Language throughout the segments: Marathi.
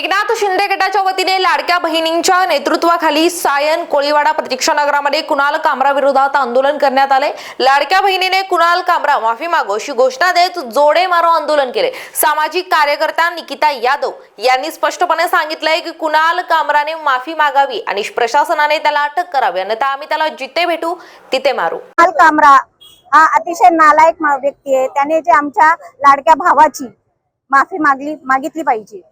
एकनाथ शिंदे गटाच्या वतीने लाडक्या बहिणींच्या नेतृत्वाखाली सायन कोळीवाडा प्रतीक्षा नगरामध्ये कुणाल कामरा विरोधात आंदोलन करण्यात आले. लाडक्या बहिणीने कुणाल कामरा माफी मागो अशी घोषणा देत जोडे मारो आंदोलन केले. सामाजिक कार्यकर्त्या निकिता यादव यांनी स्पष्टपणे सांगितलंय की कुणाल कामराने माफी मागावी आणि प्रशासनाने त्याला अटक करावी. अन्यथा आम्ही त्याला जिथे भेटू तिथे मारू. कुणाल कामरा हा अतिशय नालायक व्यक्ती आहे. त्याने जे आमच्या लाडक्या भावाची माफी मागली मागितली पाहिजे.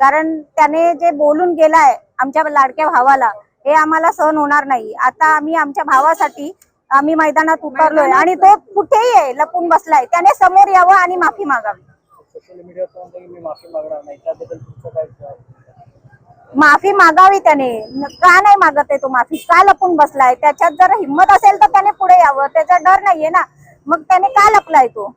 कारण त्याने जे बोलून गेलाय आमच्या लाडक्या भावाला हे आम्हाला सहन होणार नाही. आता आम्ही आमच्या भावासाठी आम्ही मैदानात उतरलोय आणि तो कुठेही आहे लपून बसलाय. त्याने समोर यावं आणि माफी मागावी. माफी मागावी त्याने. का नाही मागत आहे तो माफी? का लपून बसलाय? त्याच्यात जर हिंमत असेल तर त्याने पुढे यावं. त्याचा डर नाहीये ना. मग त्याने का लपलाय तो?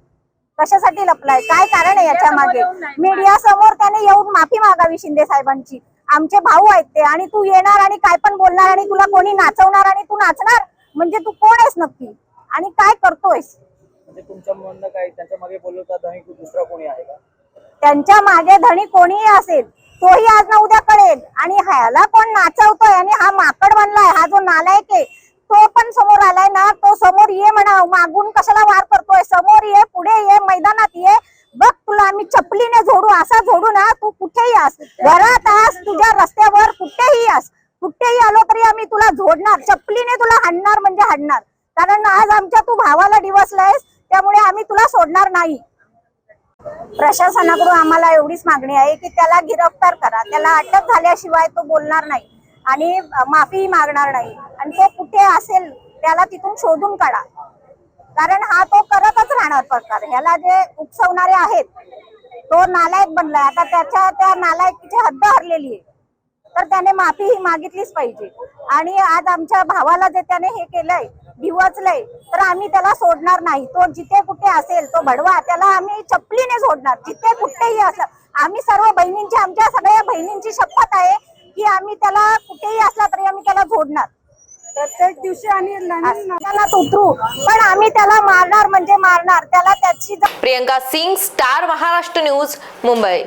कशासाठी लपलाय? काय कारण आहे याच्या मागे? मीडिया समोर त्याने येऊन माफी मागावी शिंदे साहेबांची. आमचे भाऊ आहेत ते. आणि तू येणार आणि काय पण बोलणार आणि तुला कोणी नाचवणार आणि तू नाचणार? म्हणजे तू कोण आहेस नक्की? आणि काय करतोयस? म्हणजे तुमचं म्हणणं काय? त्यांच्या मागे बोलवता धनी दुसरा कोणी आहे का? त्यांच्या मागे धणी कोणीही असेल तोही आज ना उद्या कळेल. आणि ह्याला कोण नाचवतोय? आणि हा माकड बनलाय. हा जो नालायक आहे तो पण समोर आलाय ना तो समोर ये म्हणा मागून कशाला वार करतोय? समोर ये पुढे ये मैदानात ये. बघ तुला आम्ही चपलीने झोडू असा झोडू ना तू कुठेही आस. घरात आस तुझ्या रस्त्यावर कुठेही आस. कुठेही आलो तरी आम्ही तुला झोडणार चपलीने तुला हाणणार म्हणजे हाणणार. कारण आज आमच्या तू भावाला डिवसलायस त्यामुळे आम्ही तुला सोडणार नाही. प्रशासनाकडून आम्हाला एवढीच मागणी आहे की त्याला गिरफ्तार करा. त्याला अटक झाल्याशिवाय तो बोलणार नाही. आणि माफी मागणार नाही. आणि तो कुठे असेल त्याला तिथून शोधून काढा. कारण हा तो करतच राहणार प्रकार ह्याला जे उकसवणारे आहेत तो नालायक बनलाय. आता त्याच्या त्या नालायकीची हद्द हरलेली आहे. तर त्याने माफी ही मागितलीच पाहिजे. आणि आज आमच्या भावाला जे त्याने हे केलंय भिवचलंय तर आम्ही त्याला सोडणार नाही. तो जिथे कुठे असेल तो भडवा. त्याला आम्ही चपलीने सोडणार. जिथे कुठेही असलं आम्ही सर्व बहिणींची आमच्या सगळ्या बहिणींची शपथ आहे की आम्ही त्याला कुठेही असला तरी आम्ही त्याला झोडणार प्रत्येक दिवशी आणि मैदानात उतरू पण आम्ही त्याला मारणार म्हणजे मारणार. त्याला त्याची प्रियंका सिंग स्टार महाराष्ट्र न्यूज मुंबई.